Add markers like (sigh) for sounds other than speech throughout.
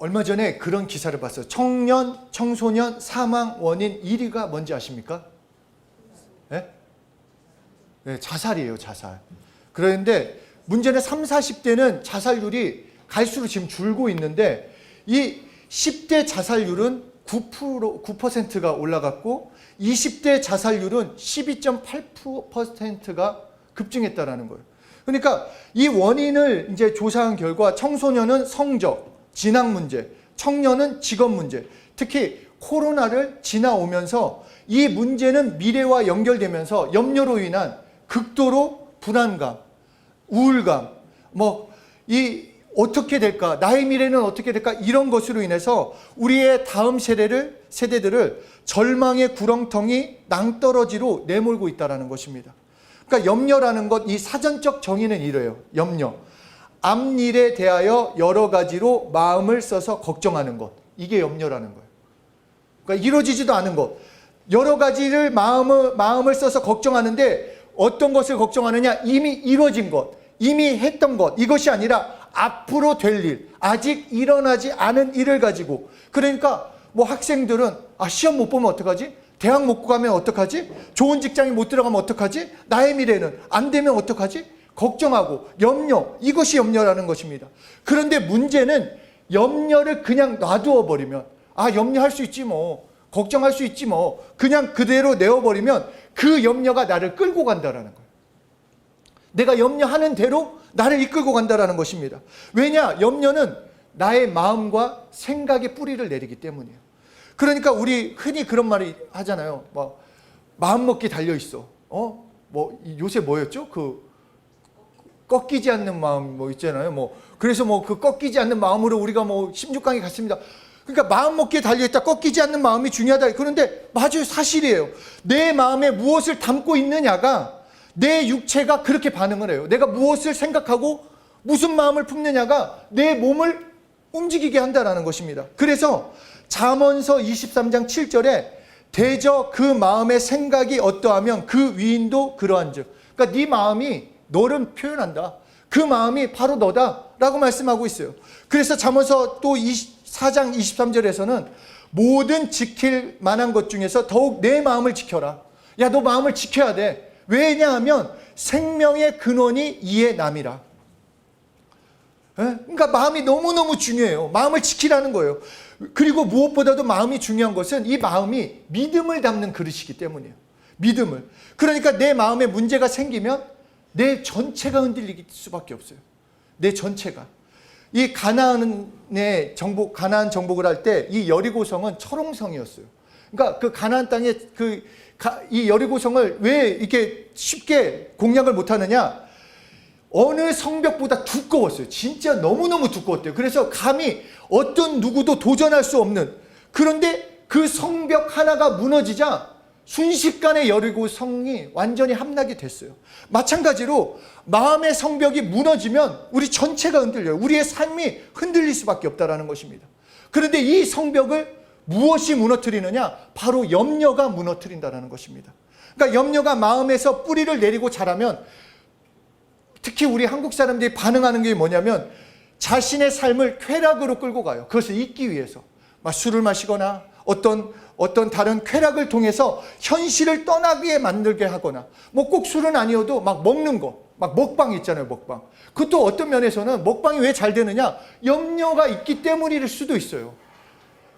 얼마 전에 그런 기사를 봤어요. 청년, 청소년 사망 원인 1위가 뭔지 아십니까? 네? 네, 자살이에요, 자살. 그런데 문제는 3, 40대는 자살률이 갈수록 지금 줄고 있는데 이 10대 자살률은 9% 9%가 올라갔고 20대 자살률은 12.8%가 급증했다라는 거예요. 그러니까 이 원인을 이제 조사한 결과 청소년은 성적, 진학 문제, 청년은 직업 문제, 특히 코로나를 지나오면서 이 문제는 미래와 연결되면서 염려로 인한 극도로 불안감, 우울감, 뭐 이 어떻게 될까, 나의 미래는 어떻게 될까 이런 것으로 인해서 우리의 다음 세대를 세대들을 절망의 구렁텅이 낭떠러지로 내몰고 있다라는 것입니다. 그러니까 염려라는 것 이 사전적 정의는 이래요. 염려. 앞일에 대하여 여러 가지로 마음을 써서 걱정하는 것. 이게 염려라는 거예요. 그러니까 이루어지지도 않은 것. 여러 가지를 마음을, 마음을 써서 걱정하는데 어떤 것을 걱정하느냐? 이미 이루어진 것. 이미 했던 것. 이것이 아니라 앞으로 될 일. 아직 일어나지 않은 일을 가지고. 그러니까 뭐 학생들은 아, 시험 못 보면 어떡하지? 대학 못 가면 어떡하지? 좋은 직장에 못 들어가면 어떡하지? 나의 미래는 안 되면 어떡하지? 걱정하고 염려 이것이 염려라는 것입니다. 그런데 문제는 염려를 그냥 놔두어 버리면 아 염려할 수 있지 뭐 걱정할 수 있지 뭐 그냥 그대로 내어 버리면 그 염려가 나를 끌고 간다라는 거예요. 내가 염려하는 대로 나를 이끌고 간다라는 것입니다. 왜냐? 염려는 나의 마음과 생각의 뿌리를 내리기 때문이에요. 그러니까 우리 흔히 그런 말이 하잖아요. 뭐 마음 먹기 달려 있어. 어? 뭐 요새 뭐였죠? 그 꺾이지 않는 마음 뭐 있잖아요. 뭐 그래서 뭐 그 꺾이지 않는 마음으로 우리가 뭐 16강에 갔습니다. 그러니까 마음 먹기에 달려 있다. 꺾이지 않는 마음이 중요하다. 그런데 맞아요. 사실이에요. 내 마음에 무엇을 담고 있느냐가 내 육체가 그렇게 반응을 해요. 내가 무엇을 생각하고 무슨 마음을 품느냐가 내 몸을 움직이게 한다라는 것입니다. 그래서 잠언서 23장 7절에 대저 그 마음의 생각이 어떠하면 그 위인도 그러한즉. 그러니까 네 마음이 너를 표현한다. 그 마음이 바로 너다 라고 말씀하고 있어요. 그래서 잠언서 또 4장 23절에서는 모든 지킬 만한 것 중에서 더욱 내 마음을 지켜라. 야, 너 마음을 지켜야 돼. 왜냐하면 생명의 근원이 이에 남이라. 예? 그러니까 마음이 너무너무 중요해요. 마음을 지키라는 거예요. 그리고 무엇보다도 마음이 중요한 것은 이 마음이 믿음을 담는 그릇이기 때문이에요. 믿음을. 그러니까 내 마음에 문제가 생기면 내 전체가 흔들릴 수밖에 없어요. 내 전체가. 이 가나안의 정복, 가나안 정복을 할 때 이 여리고성은 철옹성이었어요. 그러니까 그 가나안 땅에 그 이 여리고성을 왜 이렇게 쉽게 공략을 못 하느냐? 어느 성벽보다 두꺼웠어요. 진짜 너무너무 두꺼웠대요. 그래서 감히 어떤 누구도 도전할 수 없는 그런데 그 성벽 하나가 무너지자 순식간에 여리고 성이 완전히 함락이 됐어요. 마찬가지로 마음의 성벽이 무너지면 우리 전체가 흔들려요. 우리의 삶이 흔들릴 수밖에 없다라는 것입니다. 그런데 이 성벽을 무엇이 무너뜨리느냐? 바로 염려가 무너뜨린다라는 것입니다. 그러니까 염려가 마음에서 뿌리를 내리고 자라면 특히 우리 한국 사람들이 반응하는 게 뭐냐면 자신의 삶을 쾌락으로 끌고 가요. 그것을 잊기 위해서. 막 술을 마시거나 어떤 어떤 다른 쾌락을 통해서 현실을 떠나게 만들게 하거나 뭐 꼭 술은 아니어도 막 먹는 거, 막 먹방 있잖아요, 먹방. 그것도 어떤 면에서는 먹방이 왜 잘 되느냐? 염려가 있기 때문일 수도 있어요.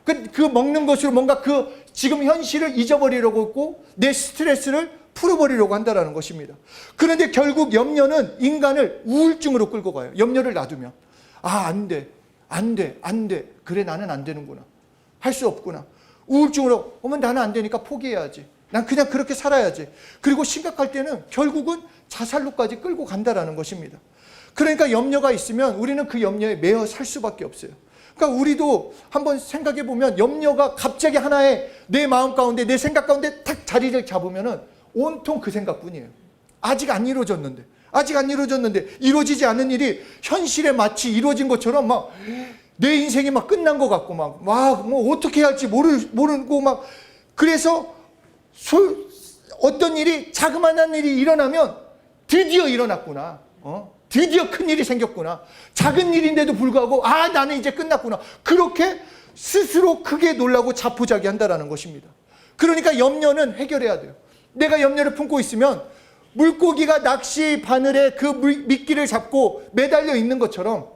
그, 그 먹는 것으로 뭔가 그 지금 현실을 잊어버리려고 했고 내 스트레스를 풀어버리려고 한다는 것입니다. 그런데 결국 염려는 인간을 우울증으로 끌고 가요. 염려를 놔두면. 아, 안 돼. 안 돼. 안 돼. 그래, 나는 안 되는구나. 할 수 없구나. 우울증으로, 어머, 나는 안 되니까 포기해야지. 난 그냥 그렇게 살아야지. 그리고 심각할 때는 결국은 자살로까지 끌고 간다라는 것입니다. 그러니까 염려가 있으면 우리는 그 염려에 매여 살 수밖에 없어요. 그러니까 우리도 한번 생각해 보면 염려가 갑자기 하나의 내 마음 가운데 내 생각 가운데 탁 자리를 잡으면은 온통 그 생각뿐이에요. 아직 안 이루어졌는데 아직 안 이루어졌는데 이루어지지 않은 일이 현실에 마치 이루어진 것처럼 막 내 인생이 막 끝난 것 같고 막막뭐 어떻게 해야 할지 모르 모르고 막 그래서 소, 어떤 일이 자그마한 일이 일어나면 드디어 일어났구나. 어? 드디어 큰 일이 생겼구나. 작은 일인데도 불구하고 아 나는 이제 끝났구나. 그렇게 스스로 크게 놀라고 자포자기한다라는 것입니다. 그러니까 염려는 해결해야 돼요. 내가 염려를 품고 있으면 물고기가 낚시 바늘에 그 물- 미끼를 잡고 매달려 있는 것처럼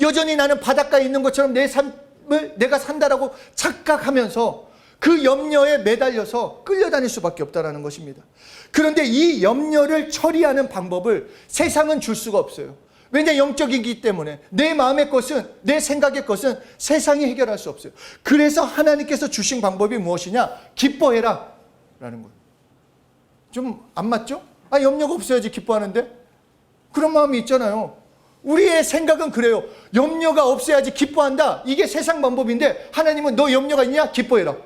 여전히 나는 바닷가에 있는 것처럼 내 삶을 내가 산다라고 착각하면서 그 염려에 매달려서 끌려다닐 수밖에 없다라는 것입니다. 그런데 이 염려를 처리하는 방법을 세상은 줄 수가 없어요. 왜냐 영적이기 때문에 내 마음의 것은 내 생각의 것은 세상이 해결할 수 없어요. 그래서 하나님께서 주신 방법이 무엇이냐? 기뻐해라 라는 거예요. 좀 안 맞죠? 아 염려가 없어야지 기뻐하는데 그런 마음이 있잖아요. 우리의 생각은 그래요. 염려가 없어야지 기뻐한다. 이게 세상 방법인데 하나님은 너 염려가 있냐? 기뻐해라.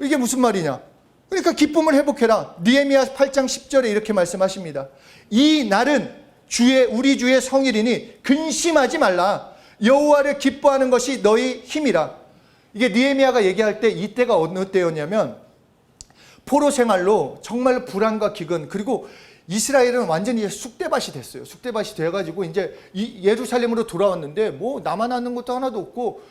이게 무슨 말이냐? 그러니까 기쁨을 회복해라. 니에미야 8장 10절에 이렇게 말씀하십니다. 이 날은 주의 우리 주의 성일이니 근심하지 말라. 여호와를 기뻐하는 것이 너희 힘이라. 이게 니에미야가 얘기할 때 이때가 어느 때였냐면 포로 생활로 정말 불안과 기근 그리고 이스라엘은 완전히 쑥대밭이 됐어요. 쑥대밭이 돼가지고 이제 이 예루살렘으로 돌아왔는데 뭐 아는 것도 하나도 없고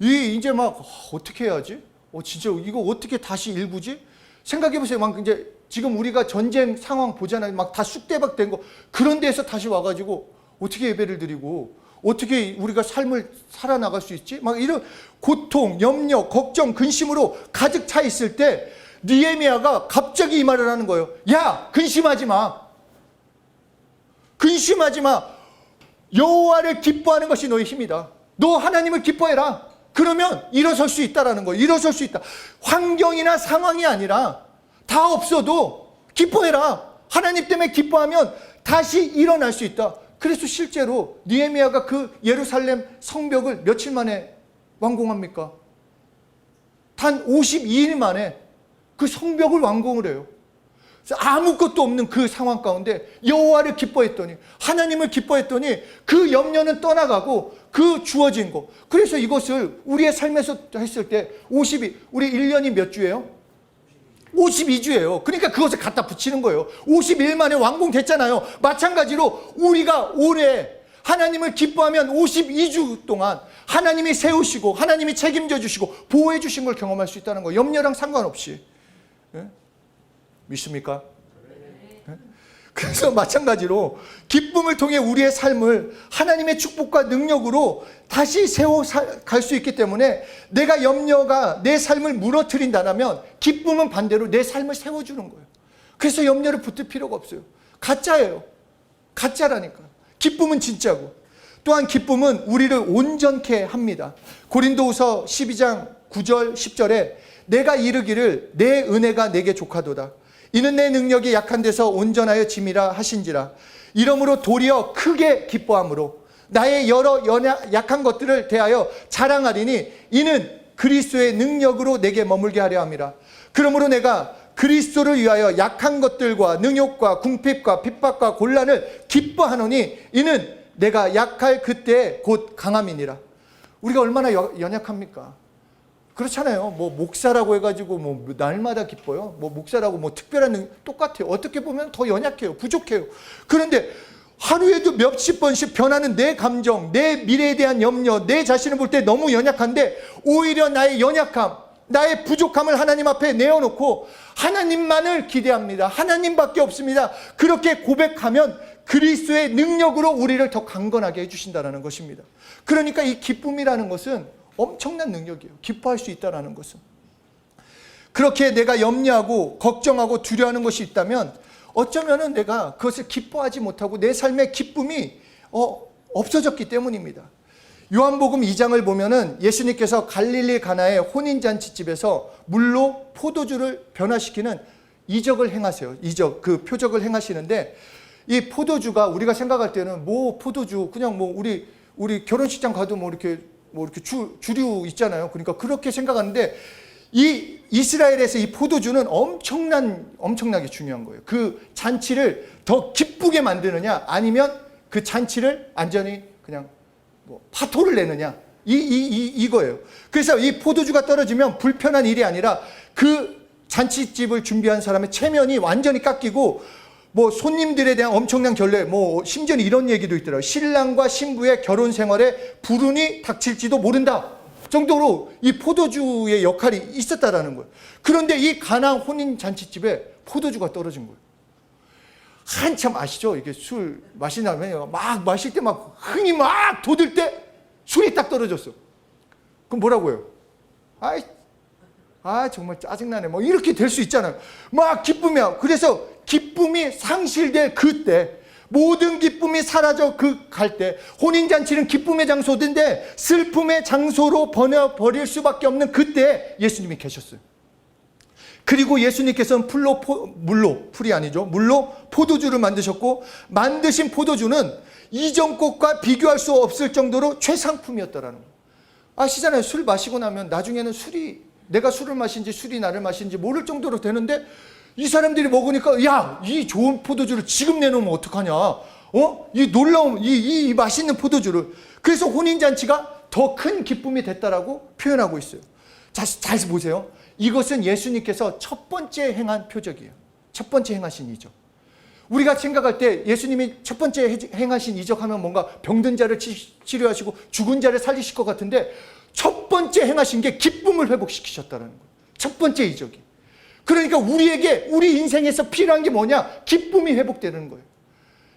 이 이제 막 어, 어떻게 해야지? 어 진짜 이거 어떻게 다시 일구지? 생각해 보세요. 막 이제 지금 우리가 전쟁 상황 보잖아요. 막다 쑥대밭 된 거 그런 데서 다시 와가지고 어떻게 예배를 드리고 어떻게 우리가 삶을 살아나갈 수 있지? 막 이런 고통, 염려, 걱정, 근심으로 가득 차 있을 때 니에미아가 갑자기 이 말을 하는 거예요. 야, 근심하지 마. 근심하지 마. 여호와를 기뻐하는 것이 너의 힘이다. 너 하나님을 기뻐해라. 그러면 일어설 수 있다라는 거예요. 일어설 수 있다. 환경이나 상황이 아니라 다 없어도 기뻐해라. 하나님 때문에 기뻐하면 다시 일어날 수 있다. 그래서 실제로 니에미아가 그 예루살렘 성벽을 며칠 만에 완공합니까? 단 52일 만에 그 성벽을 완공을 해요. 아무것도 없는 그 상황 가운데 여호와를 기뻐했더니 하나님을 기뻐했더니 그 염려는 떠나가고 그 주어진 거. 그래서 이것을 우리의 삶에서 했을 때 52, 우리 1년이 몇 주예요? 52주예요. 그러니까 그것을 갖다 붙이는 거예요. 51일 만에 완공됐잖아요. 마찬가지로 우리가 올해 하나님을 기뻐하면 52주 동안 하나님이 세우시고 하나님이 책임져 주시고 보호해 주신 걸 경험할 수 있다는 거예요. 염려랑 상관없이. 예? 믿습니까? 예? 그래서 마찬가지로 기쁨을 통해 우리의 삶을 하나님의 축복과 능력으로 다시 세워 갈 수 있기 때문에 내가 염려가 내 삶을 무너뜨린다면 기쁨은 반대로 내 삶을 세워주는 거예요. 그래서 염려를 붙을 필요가 없어요. 가짜예요. 가짜라니까. 기쁨은 진짜고. 또한 기쁨은 우리를 온전케 합니다. 고린도후서 12장 9절 10절에 내가 이르기를 내 은혜가 내게 족하도다. 이는 내 능력이 약한 데서 온전하여 짐이라 하신지라. 이러므로 도리어 크게 기뻐함으로 나의 여러 연약, 약한 것들을 대하여 자랑하리니 이는 그리스도의 능력으로 내게 머물게 하려 함이라. 그러므로 내가 그리스도를 위하여 약한 것들과 능욕과 궁핍과 핍박과 곤란을 기뻐하노니 이는 내가 약할 그때 곧 강함이니라. 우리가 얼마나 여- 연약합니까? 그렇잖아요. 뭐 목사라고 해가지고 뭐 날마다 기뻐요. 뭐 목사라고 뭐 특별한 능 똑같아요. 어떻게 보면 더 연약해요. 부족해요. 그런데 하루에도 몇십 번씩 변하는 내 감정, 내 미래에 대한 염려, 내 자신을 볼 때 너무 연약한데 오히려 나의 연약함, 나의 부족함을 하나님 앞에 내어놓고 하나님만을 기대합니다. 하나님밖에 없습니다. 그렇게 고백하면 그리스도의 능력으로 우리를 더 강건하게 해주신다는 것입니다. 그러니까 이 기쁨이라는 것은 엄청난 능력이에요. 기뻐할 수 있다는 것은. 그렇게 내가 염려하고 걱정하고 두려워하는 것이 있다면 어쩌면은 내가 그것을 기뻐하지 못하고 내 삶의 기쁨이 어, 없어졌기 때문입니다. 요한복음 2장을 보면은 예수님께서 갈릴리 가나의 혼인잔치집에서 물로 포도주를 변화시키는 이적을 행하세요. 이적, 그 표적을 행하시는데 이 포도주가 우리가 생각할 때는 뭐 포도주 그냥 뭐 우리 우리 결혼식장 가도 뭐 이렇게 뭐 이렇게 주, 주류 있잖아요. 그러니까 그렇게 생각하는데 이 이스라엘에서 이 포도주는 엄청난 엄청나게 중요한 거예요. 그 잔치를 더 기쁘게 만드느냐 아니면 그 잔치를 안전히 그냥 뭐 파토를 내느냐 이, 이, 이, 이거예요. 그래서 이 포도주가 떨어지면 불편한 일이 아니라 그 잔치집을 준비한 사람의 체면이 완전히 깎이고 뭐 손님들에 대한 엄청난 결례, 뭐 심지어는 이런 얘기도 있더라고요. 신랑과 신부의 결혼 생활에 불운이 닥칠지도 모른다. 정도로 이 포도주의 역할이 있었다라는 거예요. 그런데 이 가나안 혼인 잔치집에 포도주가 떨어진 거예요. 한참 아시죠? 이게 술 마시냐면 막 마실 때 막 흥이 막 돋을 때 술이 딱 떨어졌어. 그럼 뭐라고 해요? 아이, 아 정말 짜증나네. 뭐 이렇게 될 수 있잖아요. 막 기쁨이야. 그래서 기쁨이 상실될 그때 모든 기쁨이 사라져 그 갈 때 혼인잔치는 기쁨의 장소인데 슬픔의 장소로 번여 버릴 수밖에 없는 그때 예수님이 계셨어요. 그리고 예수님께서는 풀로 포, 물로 풀이 아니죠 물로 포도주를 만드셨고 만드신 포도주는 이전 것과 비교할 수 없을 정도로 최상품이었다라는 거예요. 아시잖아요. 술 마시고 나면 나중에는 술이 내가 술을 마신지 술이 나를 마신지 모를 정도로 되는데 이 사람들이 먹으니까 야 이 좋은 포도주를 지금 내놓으면 어떡하냐? 어? 이 놀라운 이, 이, 이 맛있는 포도주를 그래서 혼인 잔치가 더 큰 기쁨이 됐다라고 표현하고 있어요. 자, 잘 보세요. 이것은 예수님께서 첫 번째 행한 표적이에요. 첫 번째 행하신 이적. 우리가 생각할 때 예수님이 첫 번째 해- 행하신 이적하면 뭔가 병든 자를 치- 치료하시고 죽은 자를 살리실 것 같은데 첫 번째 행하신 게 기쁨을 회복시키셨다는 거예요. 첫 번째 이적이. 그러니까 우리에게 우리 인생에서 필요한 게 뭐냐? 기쁨이 회복되는 거예요.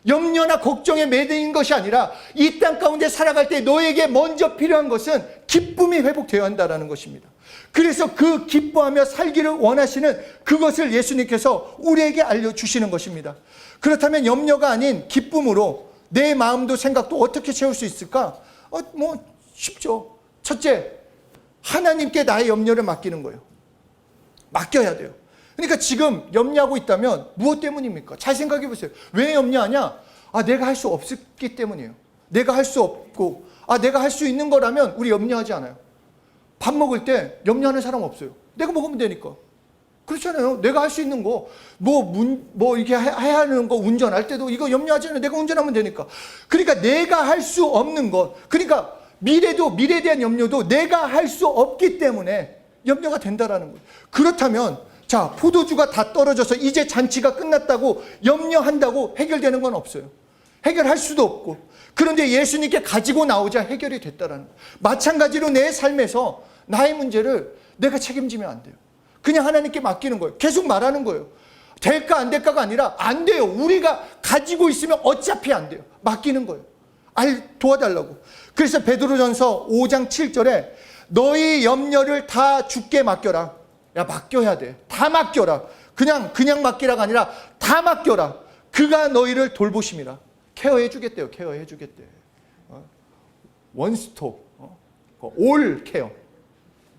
염려나 걱정에 매달린 것이 아니라 이 땅 가운데 살아갈 때 너에게 먼저 필요한 것은 기쁨이 회복되어야 한다는 것입니다. 그래서 그 기뻐하며 살기를 원하시는 그것을 예수님께서 우리에게 알려주시는 것입니다. 그렇다면 염려가 아닌 기쁨으로 내 마음도 생각도 어떻게 채울 수 있을까? 어, 뭐 쉽죠. 첫째, 하나님께 나의 염려를 맡기는 거예요. 맡겨야 돼요. 그러니까 지금 염려하고 있다면 무엇 때문입니까? 잘 생각해 보세요. 왜 염려하냐? 아, 내가 할 수 없기 때문이에요. 내가 할 수 없고, 아, 내가 할 수 있는 거라면 우리 염려하지 않아요. 밥 먹을 때 염려하는 사람 없어요. 내가 먹으면 되니까. 그렇잖아요. 내가 할 수 있는 거, 뭐, 문, 뭐, 이게 해- 해야 하는 거, 운전할 때도 이거 염려하지 않아요. 내가 운전하면 되니까. 그러니까 내가 할 수 없는 것. 그러니까 미래도, 미래에 대한 염려도 내가 할 수 없기 때문에 염려가 된다라는 거예요. 그렇다면, 자, 포도주가 다 떨어져서 이제 잔치가 끝났다고 염려한다고 해결되는 건 없어요. 해결할 수도 없고. 그런데 예수님께 가지고 나오자 해결이 됐다라는 거예요. 마찬가지로 내 삶에서 나의 문제를 내가 책임지면 안 돼요. 그냥 하나님께 맡기는 거예요. 계속 말하는 거예요. 될까 안 될까가 아니라 안 돼요. 우리가 가지고 있으면 어차피 안 돼요. 맡기는 거예요. 알 도와달라고. 그래서 베드로전서 5장 7절에 너희 염려를 다 주께 맡겨라. 야 맡겨야 돼. 다 맡겨라. 그냥 그냥 맡기라가 아니라 다 맡겨라. 그가 너희를 돌보심이라. 케어해 주겠대요. 케어해 주겠대. 어? 원스톱. 어? 올 케어.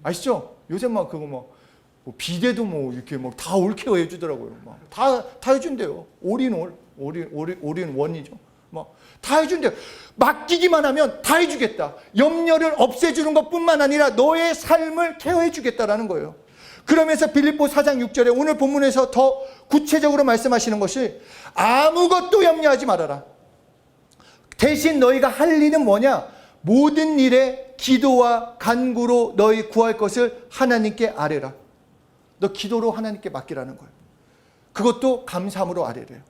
아시죠? 요새 막 그거 뭐, 뭐 비대도 뭐 이렇게 뭐다올 케어 해주더라고요. 막다다 해준대요. 올인 올, 올인 올인 원이죠. 막다 해준대요. 맡기기만 하면 다 해주겠다. 염려를 없애주는 것 뿐만 아니라 너의 삶을 케어해주겠다라는 거예요. 그러면서 빌립보 4장 6절에 오늘 본문에서 더 구체적으로 말씀하시는 것이 아무것도 염려하지 말아라. 대신 너희가 할 일은 뭐냐? 모든 일에 기도와 간구로 너희 구할 것을 하나님께 아뢰라. 너 기도로 하나님께 맡기라는 거예요. 그것도 감사함으로 아뢰래요.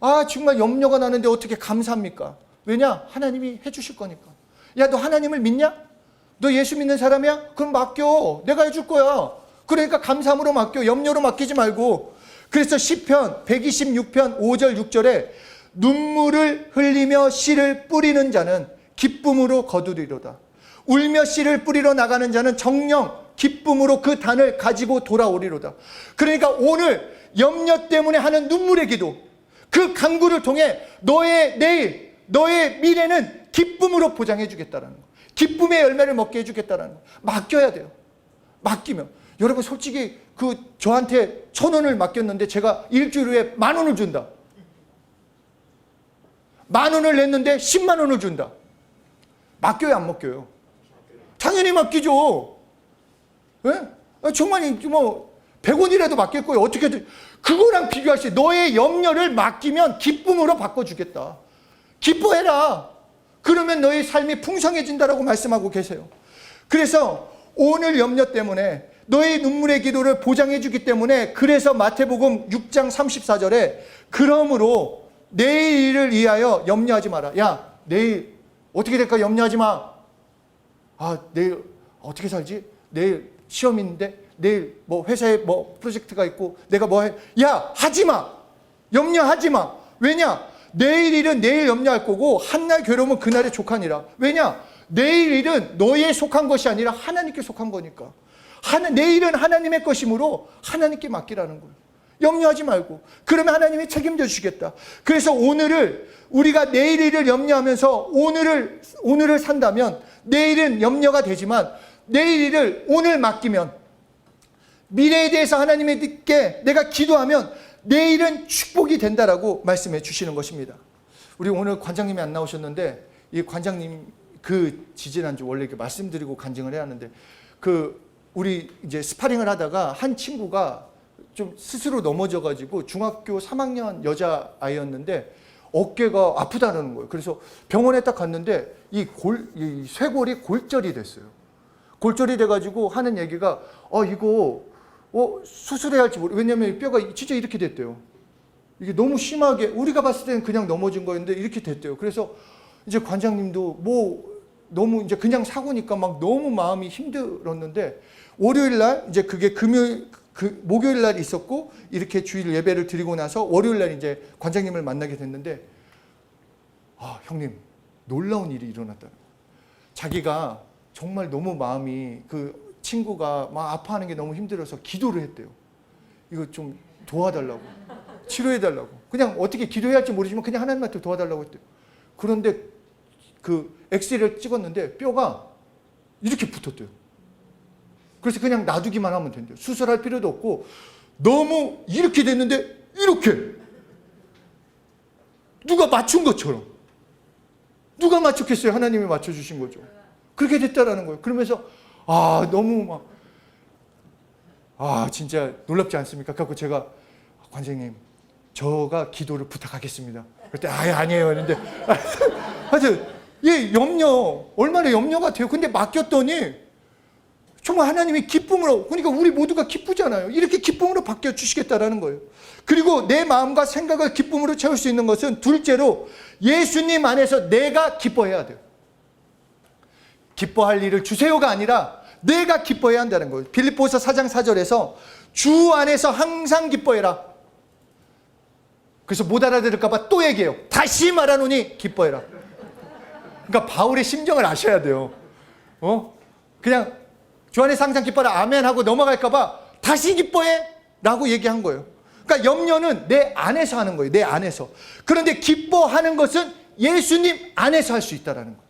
아, 정말 염려가 나는데 어떻게 감사합니까? 왜냐? 하나님이 해주실 거니까. 야, 너 하나님을 믿냐? 너 예수 믿는 사람이야? 그럼 맡겨. 내가 해줄 거야. 그러니까 감사함으로 맡겨. 염려로 맡기지 말고. 그래서 시편 126편 5절 6절에 눈물을 흘리며 씨를 뿌리는 자는 기쁨으로 거두리로다. 울며 씨를 뿌리러 나가는 자는 정령 기쁨으로 그 단을 가지고 돌아오리로다. 그러니까 오늘 염려 때문에 하는 눈물의 기도, 그 강구를 통해 너의 내일, 너의 미래는 기쁨으로 보장해 주겠다라는 거. 기쁨의 열매를 먹게 해 주겠다라는 거. 맡겨야 돼요. 맡기면. 여러분 솔직히 그 저한테 천 원을 맡겼는데 제가 일주일 후에 만 원을 준다. 만 원을 냈는데 10만 원을 준다. 맡겨요, 안 맡겨요? 당연히 맡기죠. 예? 아, 정말 뭐 100원이라도 맡길 거예요. 어떻게든 그거랑 비교할 수 너의 염려를 맡기면 기쁨으로 바꿔 주겠다. 기뻐해라. 그러면 너의 삶이 풍성해진다라고 말씀하고 계세요. 그래서 오늘 염려 때문에 너의 눈물의 기도를 보장해 주기 때문에 그래서 마태복음 6장 34절에 그러므로 내일 일을 위하여 염려하지 마라. 야, 내일 어떻게 될까 염려하지 마. 아, 내일 어떻게 살지? 내일 시험 있는데 내일 뭐 회사에 뭐 프로젝트가 있고 내가 뭐 해? 야, 하지 마. 염려하지 마. 왜냐? 내일 일은 내일 염려할 거고 한 날 괴로움은 그날에 족하니라. 왜냐? 내일 일은 너에 속한 것이 아니라 하나님께 속한 거니까. 하나, 내일은 하나님의 것이므로 하나님께 맡기라는 거예요. 염려하지 말고. 그러면 하나님이 책임져 주시겠다. 그래서 오늘을 우리가 내일 일을 염려하면서 오늘을 오늘을 산다면 내일은 염려가 되지만 내일 일을 오늘 맡기면 미래에 대해서 하나님께 내가 기도하면 내일은 축복이 된다라고 말씀해 주시는 것입니다. 우리 오늘 관장님이 안 나오셨는데 이 관장님 그 지지난주 원래 이렇게 말씀드리고 간증을 해야 하는데 그 우리 이제 스파링을 하다가 한 친구가 좀 스스로 넘어져 가지고 중학교 3학년 여자 아이였는데 어깨가 아프다는 거예요. 그래서 병원에 딱 갔는데 이 골, 이 쇄골이 골절이 됐어요. 골절이 돼가지고 하는 얘기가 어 이거 어 수술해야 할지 모르. 왜냐면 이 뼈가 진짜 이렇게 됐대요. 이게 너무 심하게 우리가 봤을 때는 그냥 넘어진 거였는데 이렇게 됐대요. 그래서 이제 관장님도 뭐 너무 이제 그냥 사고니까 막 너무 마음이 힘들었는데 월요일 날 이제 그게 금요일 그 목요일 날 있었고 이렇게 주일 예배를 드리고 나서 월요일 날 이제 관장님을 만나게 됐는데 아 형님 놀라운 일이 일어났다. 자기가 정말 너무 마음이 그 친구가 막 아파하는 게 너무 힘들어서 기도를 했대요. 이거 좀 도와달라고 치료해달라고 그냥 어떻게 기도해야 할지 모르지만 그냥 하나님한테 도와달라고 했대요. 그런데 그 엑스레이를 찍었는데 뼈가 이렇게 붙었대요. 그래서 그냥 놔두기만 하면 된대요. 수술할 필요도 없고 너무 이렇게 됐는데 이렇게 누가 맞춘 것처럼 누가 맞췄겠어요? 하나님이 맞춰주신 거죠. 그렇게 됐다라는 거예요. 그러면서 아 너무 막 아 진짜 놀랍지 않습니까? 그래서 제가 관장님 저가 기도를 부탁하겠습니다. 그때 아 아니에요 했는데 (laughs) 하여튼 예 염려 얼마나 염려가 돼요. 근데 맡겼더니 정말 하나님이 기쁨으로 그러니까 우리 모두가 기쁘잖아요. 이렇게 기쁨으로 바뀌어 주시겠다라는 거예요. 그리고 내 마음과 생각을 기쁨으로 채울 수 있는 것은 둘째로 예수님 안에서 내가 기뻐해야 돼요. 기뻐할 일을 주세요가 아니라 내가 기뻐해야 한다는 거예요. 빌립보서 4장 4절에서 주 안에서 항상 기뻐해라. 그래서 못 알아들을까 봐 또 얘기해요. 다시 말하노니 기뻐해라. 그러니까 바울의 심정을 아셔야 돼요. 어? 그냥 주 안에서 항상 기뻐라 아멘 하고 넘어갈까 봐 다시 기뻐해 라고 얘기한 거예요. 그러니까 염려는 내 안에서 하는 거예요. 내 안에서. 그런데 기뻐하는 것은 예수님 안에서 할 수 있다라는 거예요.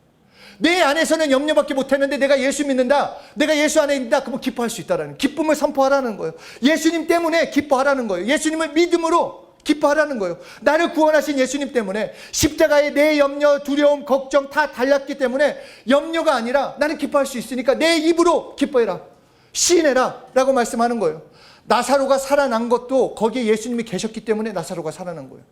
내 안에서는 염려밖에 못했는데 내가 예수 믿는다. 내가 예수 안에 있다. 그러면 기뻐할 수 있다라는 기쁨을 선포하라는 거예요. 예수님 때문에 기뻐하라는 거예요. 예수님을 믿음으로 기뻐하라는 거예요. 나를 구원하신 예수님 때문에 십자가에 내 염려, 두려움, 걱정 다 달렸기 때문에 염려가 아니라 나는 기뻐할 수 있으니까 내 입으로 기뻐해라. 시인해라. 라고 말씀하는 거예요. 나사로가 살아난 것도 거기에 예수님이 계셨기 때문에 나사로가 살아난 거예요.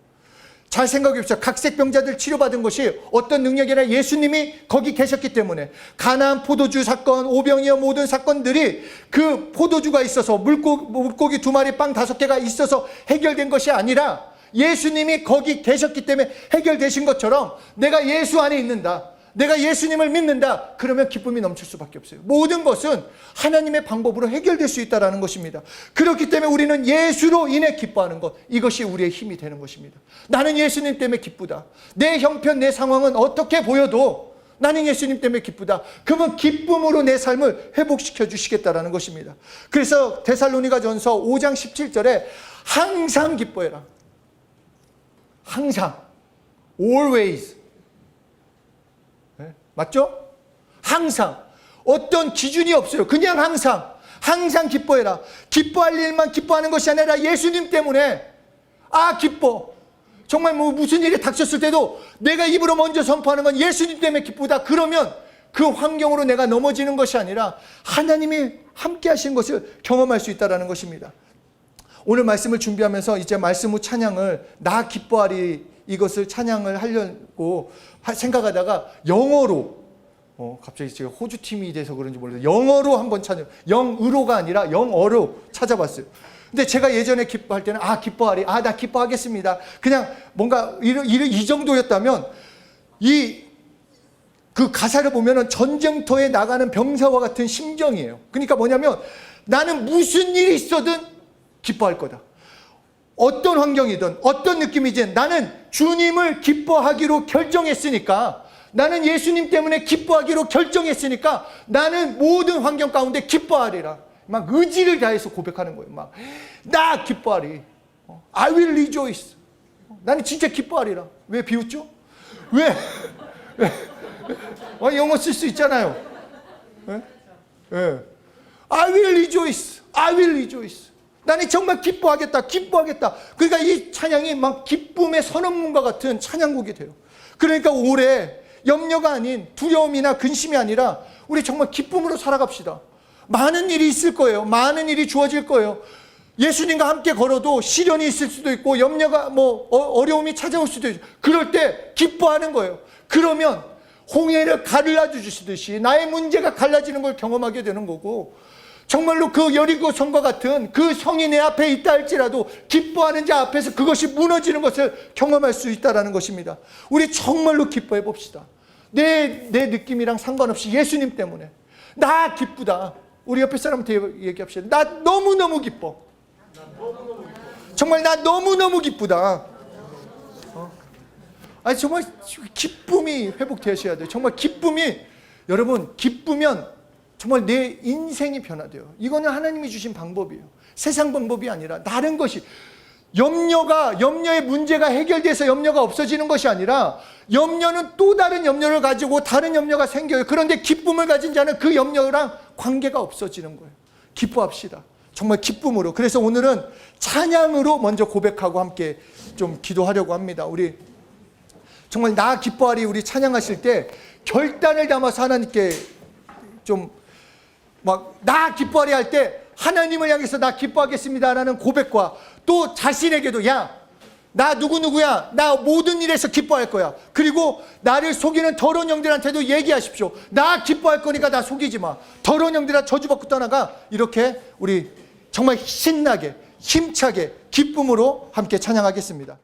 잘 생각해 봅시다. 각색병자들 치료받은 것이 어떤 능력이나 예수님이 거기 계셨기 때문에 가나안 포도주 사건, 오병이어 모든 사건들이 그 포도주가 있어서 물고기, 물고기 두 마리 빵 다섯 개가 있어서 해결된 것이 아니라 예수님이 거기 계셨기 때문에 해결되신 것처럼 내가 예수 안에 있는다. 내가 예수님을 믿는다. 그러면 기쁨이 넘칠 수밖에 없어요. 모든 것은 하나님의 방법으로 해결될 수 있다라는 것입니다. 그렇기 때문에 우리는 예수로 인해 기뻐하는 것. 이것이 우리의 힘이 되는 것입니다. 나는 예수님 때문에 기쁘다. 내 형편, 내 상황은 어떻게 보여도 나는 예수님 때문에 기쁘다. 그러면 기쁨으로 내 삶을 회복시켜 주시겠다라는 것입니다. 그래서 데살로니가 전서 5장 17절에 항상 기뻐해라. 항상. always. 네? 맞죠? 항상. 어떤 기준이 없어요. 그냥 항상. 항상 기뻐해라. 기뻐할 일만 기뻐하는 것이 아니라 예수님 때문에 아 기뻐. 정말 뭐 무슨 일이 닥쳤을 때도 내가 입으로 먼저 선포하는 건 예수님 때문에 기쁘다. 그러면 그 환경으로 내가 넘어지는 것이 아니라 하나님이 함께 하신 것을 경험할 수 있다는 것입니다. 오늘 말씀을 준비하면서 이제 말씀 후 찬양을 나 기뻐하리 이것을 찬양을 하려고 생각하다가 영어로 어, 갑자기 제가 호주 팀이 돼서 그런지 몰라요. 영어로 한번 찾아, 영으로가 아니라 영어로 찾아봤어요. 근데 제가 예전에 기뻐할 때는 아 기뻐하리, 아 나 기뻐하겠습니다. 그냥 뭔가 이런- 이 정도였다면 이 그 가사를 보면은 전쟁터에 나가는 병사와 같은 심정이에요. 그러니까 뭐냐면 나는 무슨 일이 있어든 기뻐할 거다. 어떤 환경이든 어떤 느낌이든 나는 주님을 기뻐하기로 결정했으니까 나는 예수님 때문에 기뻐하기로 결정했으니까 나는 모든 환경 가운데 기뻐하리라. 막 의지를 다해서 고백하는 거예요. 막 나 기뻐하리. 어, I will rejoice. 나는 진짜 기뻐하리라. 왜 비웃죠? 왜? 왜? 어, 영어 쓸 수 있잖아요. 예? 예. I will rejoice. I will rejoice. 나는 정말 기뻐하겠다. 기뻐하겠다. 그러니까 이 찬양이 막 기쁨의 선언문과 같은 찬양곡이 돼요. 그러니까 올해 염려가 아닌 두려움이나 근심이 아니라 우리 정말 기쁨으로 살아갑시다. 많은 일이 있을 거예요. 많은 일이 주어질 거예요. 예수님과 함께 걸어도 시련이 있을 수도 있고 염려가 뭐 어- 어려움이 찾아올 수도 있고 그럴 때 기뻐하는 거예요. 그러면 홍해를 갈라 주시듯이 나의 문제가 갈라지는 걸 경험하게 되는 거고 정말로 그 여리고 성과 같은 그 성이 내 앞에 있다 할지라도 기뻐하는 자 앞에서 그것이 무너지는 것을 경험할 수 있다라는 것입니다. 우리 정말로 기뻐해 봅시다. 내, 내 느낌이랑 상관없이 예수님 때문에 나 기쁘다. 우리 옆에 사람한테 얘기합시다. 나 너무너무 기뻐. 정말 나 너무너무 기쁘다. 어? 아니 정말 기쁨이 회복되셔야 돼요. 정말 기쁨이 여러분 기쁘면 정말 내 인생이 변화돼요. 이거는 하나님이 주신 방법이에요. 세상 방법이 아니라 다른 것이 염려가 염려의 문제가 해결돼서 염려가 없어지는 것이 아니라 염려는 또 다른 염려를 가지고 다른 염려가 생겨요. 그런데 기쁨을 가진 자는 그 염려랑 관계가 없어지는 거예요. 기뻐합시다. 정말 기쁨으로. 그래서 오늘은 찬양으로 먼저 고백하고 함께 좀 기도하려고 합니다. 우리 정말 나 기뻐하리 우리 찬양하실 때 결단을 담아서 하나님께 좀 막 나 기뻐하리 할 때 하나님을 향해서 나 기뻐하겠습니다라는 고백과 또 자신에게도 야 나 누구누구야 나 모든 일에서 기뻐할 거야. 그리고 나를 속이는 더러운 영들한테도 얘기하십시오. 나 기뻐할 거니까 나 속이지 마. 더러운 영들아 저주받고 떠나가. 이렇게 우리 정말 신나게 힘차게 기쁨으로 함께 찬양하겠습니다